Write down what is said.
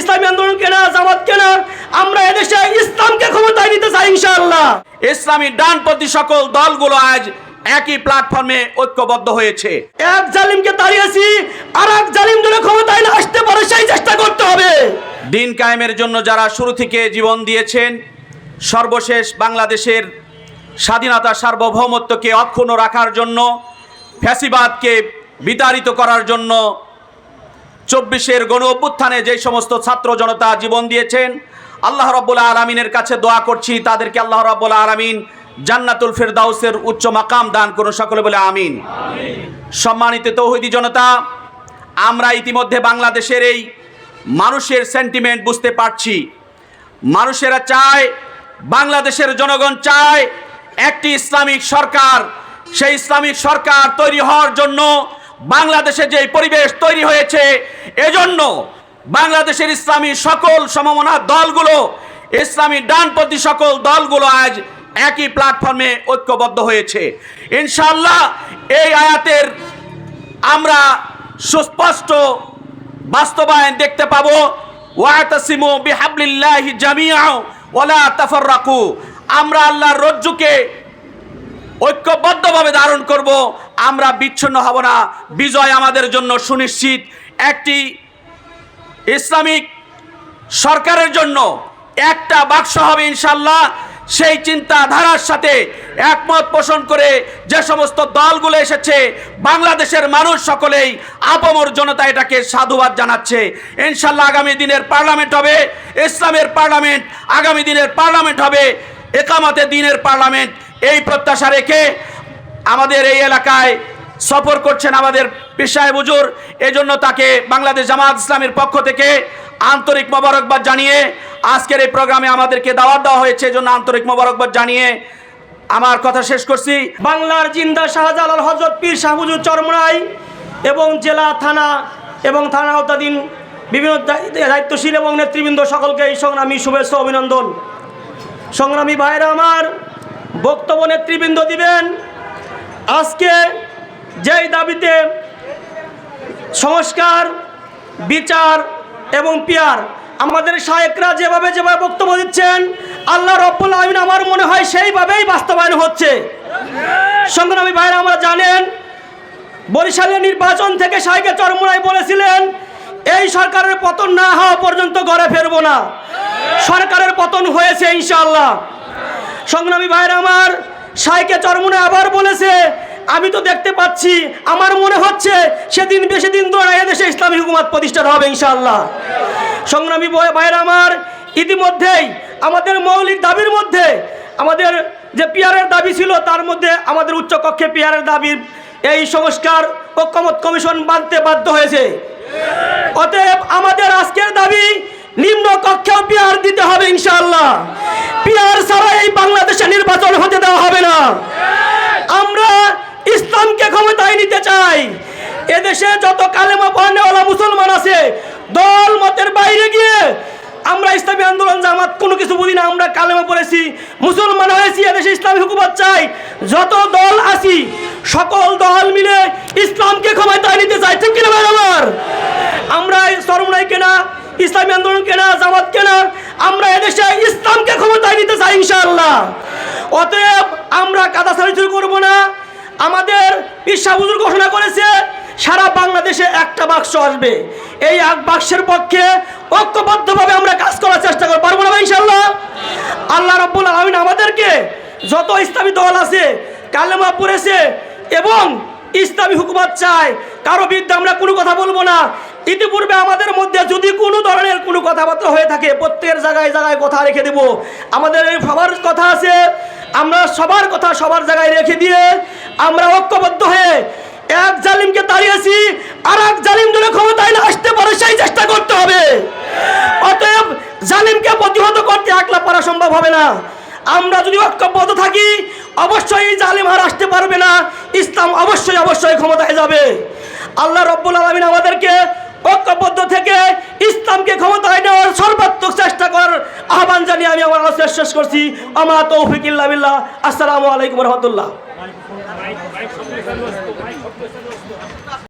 ইসলামী আন্দোলন কেনা জামাত কেনা আমরা এদেশে ইসলামকে ক্ষমতায় নিতে চাই ইনশাআল্লাহ। ইসলামী ডানপন্থী সকল দলগুলো আজ একই প্ল্যাটফর্মে ঐক্যবদ্ধ হয়েছে। এক জালিমকে তাড়িয়েছি আর এক জালিম যেন ক্ষমতায় না আসতে পারে সেই চেষ্টা করতে হবে। দিন কায়েমের জন্য যারা শুরু থেকে জীবন দিয়েছেন সর্বশেষ বাংলাদেশের স্বাধীনতা সার্বভৌমত্বকে অক্ষুণ্ণ রাখার জন্য ফ্যাসিবাদকে বিতাড়িত করার জন্য চব্বিশের গণ অভ্যুত্থানে যে সমস্ত ছাত্র জনতা জীবন দিয়েছেন আল্লাহ রব্বুল আলমিনের কাছে দোয়া করছি তাদেরকে আল্লাহ রব্বুল আলমিন জান্নাতুল ফেরদাউসের উচ্চ মাকাম দান করুন সকলে বলে আমিন। সম্মানিত তৌহিদি জনতা আমরা ইতিমধ্যে বাংলাদেশের এই মানুষের সেন্টিমেন্ট বুঝতে পারছি। মানুষেরা চায় বাংলাদেশের জনগণ চায় একটি ইসলামিক সরকার। সেই ইসলামিক সরকার তৈরি হওয়ার জন্য বাংলাদেশে যে পরিবেশ তৈরি হয়েছে, এজন্য বাংলাদেশের ইসলামী সকল সমমনা দলগুলো, ইসলামী ডানপন্থী সকল দলগুলো আজ একই প্ল্যাটফর্মে ঐক্যবদ্ধ হয়েছে। ইনশাল্লাহ এই আয়াতের আমরা সুস্পষ্ট বাস্তবায়ন দেখতে পাবো। ওয়াতাসিমু বিহাবলিল্লাহি জামিআ ওয়ালা তাফাররাকু। আমরা আল্লাহর রজ্জুকে ঐক্যবদ্ধভাবে ধারণ করব, আমরা বিচ্ছিন্ন হব না। বিজয় আমাদের জন্য সুনিশ্চিত। একটি ইসলামিক সরকারের জন্য একটা বাক্স হবে ইনশাল্লাহ সেই চিন্তাধারার সাথে একমত পোষণ করে যে সমস্ত দলগুলো এসেছে, বাংলাদেশের মানুষ সকলেই আপমর জনতা এটাকে সাধুবাদ জানাচ্ছে। ইনশাল্লাহ আগামী দিনের পার্লামেন্ট হবে, ইসলামের পার্লামেন্ট আগামী দিনের পার্লামেন্ট হবে, একামতে দিনের পার্লামেন্ট। এই প্রত্যাশা রেখে আমাদের এই এলাকায় সফর করছেন আমাদের পেশায় বুজুর এজন্য তাকে বাংলাদেশ জামাত ইসলামের পক্ষ থেকে আন্তরিক মোবারকবাদ জানিয়ে আজকের এই প্রোগ্রামে আমাদেরকে দাওয়াত দেওয়া হয়েছে। এজন্য আন্তরিক মোবারকবাদ জানিয়ে আমার কথা শেষ করছি। বাংলার জিন্দা শাহজালাল হজরত পীর শাহবুজুর চরমরাই এবং জেলা থানা এবং থানা আওতাধীন বিভিন্ন দায়ি- দায়িত্বশীল এবং নেতৃবৃন্দ সকলকে এই সংগ্রামী শুভেচ্ছা অভিনন্দন। সংগ্রামী ভাইরা আমার, বক্তব্য নেতৃবৃন্দ দিবেন। আজকে যেই দাবিতে সংস্কার, বিচার এবং পিয়ার আমাদের শায়েকরা যেভাবে যেভাবে বক্তব্য দিচ্ছেন, আল্লাহ রব্বুল আলমিন আমার মনে হয় সেইভাবেই বাস্তবায়ন হচ্ছে। সংগ্রামী ভাইরা আমরা জানেন বরিশালের নির্বাচন থেকে শাইকে চরমুনাই বলেছিলেন, এই সরকারের পতন না হওয়া পর্যন্ত ঘরে ফেরবো না। সরকারের পতন হয়েছে ইনশাআল্লাহ। সংগ্রামী ভাইরা আমার সাইকে চরমুনে আবার বলেছে, আমি তো দেখতে পাচ্ছি, আমার মনে হচ্ছে সেদিন বেশি দিন ধরে এদেশে ইসলামী হুকুমাত প্রতিষ্ঠা হবে ইনশাআল্লাহ। সংগ্রামী বয়- ভাইরা আমার, ইতিমধ্যেই আমাদের মৌলিক দাবির মধ্যে, আমাদের যে পিয়ারের দাবি ছিল, তার মধ্যে আমাদের উচ্চ কক্ষে পিয়ারের দাবির এই সংস্কার ঐক্যমত কমিশন মানতে বাধ্য হয়েছে। অতএব আমাদের আজকের দাবি নিম্ন কক্ষেও পিয়ার দিতে হবে ইনশাআল্লাহ। পিয়ার ছাড়া এই বাংলাদেশে নির্বাচন হতে দেওয়া হবে না। আমরা ইসলামকে ক্ষমতায় নিতে চাই। এদেশে যত কালেমা পড়নেওয়ালা মুসলমান আছে, দল মতের বাইরে গিয়ে আমরা ইসলামী আন্দোলন, জামাত কোনো কিছু বুঝি না, আমরা কালেমা পড়েছি, মুসলমান হয়েছি, এদেশে ইসলামী হুকুমত চাই। যত দল আছি, সকল দল মিলে ইসলামকে ক্ষমতায় নিতে চাই। ঠিক কিনা ভাই আমার আমরা এই সরমনাই কেনা ইসলামী আন্দোলন কেনা জামাত কেনা আমরা এদেশে ইসলামকে চাই ইনশাআল্লাহ। অতএব আমরা কাদা সারিচুরি করব না। আমাদের ঈশা হুজুর ঘোষণা করেছে, সারা বাংলাদেশে একটা বাক্স আসবে। এই এক বাক্সের পক্ষে ঐক্যবদ্ধভাবে আমরা কাজ করার চেষ্টা করব। পারব না ইনশাল্লাহ আল্লাহ রব্বুল আলমিন আমাদেরকে যত ইসলামী দল আছে, কালেমা পড়েছে এবং ইসলামী হুকুমত চায়, কারও বিরুদ্ধে আমরা কোনো কথা বলব না। ইতিপূর্বে আমাদের মধ্যে যদি কোনো ধরনের কোনো কথাবার্তা হয়ে থাকে, প্রত্যেকের জায়গায় জায়গায় কথা রেখে দেব। আমাদের সবার কথা আছে, আমরা সবার কথা সবার জায়গায় রেখে দিয়ে আমরা ঐক্যবদ্ধ হয়ে এক জালিমকে তাড়িয়েছি আর এক জালিম যেন ক্ষমতায় না আসতে পারে, সেই চেষ্টা করতে হবে। অতএব জালিমকে প্রতিহত করতে একলা পারা সম্ভব হবে না। আমরা যদি ঐক্যবদ্ধ থাকি, অবশ্যই জালিম আর আসতে পারবে না। ইসলাম অবশ্যই অবশ্যই ক্ষমতায় যাবে। আল্লাহ রব্বুল আলমিন আমাদেরকে ঐক্যবদ্ধ থেকে ইসলামকে ক্ষমতায় নেওয়ার সর্বাত্মক চেষ্টা করার আহ্বান জানিয়ে আমি আমার আলোচনা শেষ করছি। আমার তৌফিক আসসালামু আলাইকুম রহমতুল্লাহ।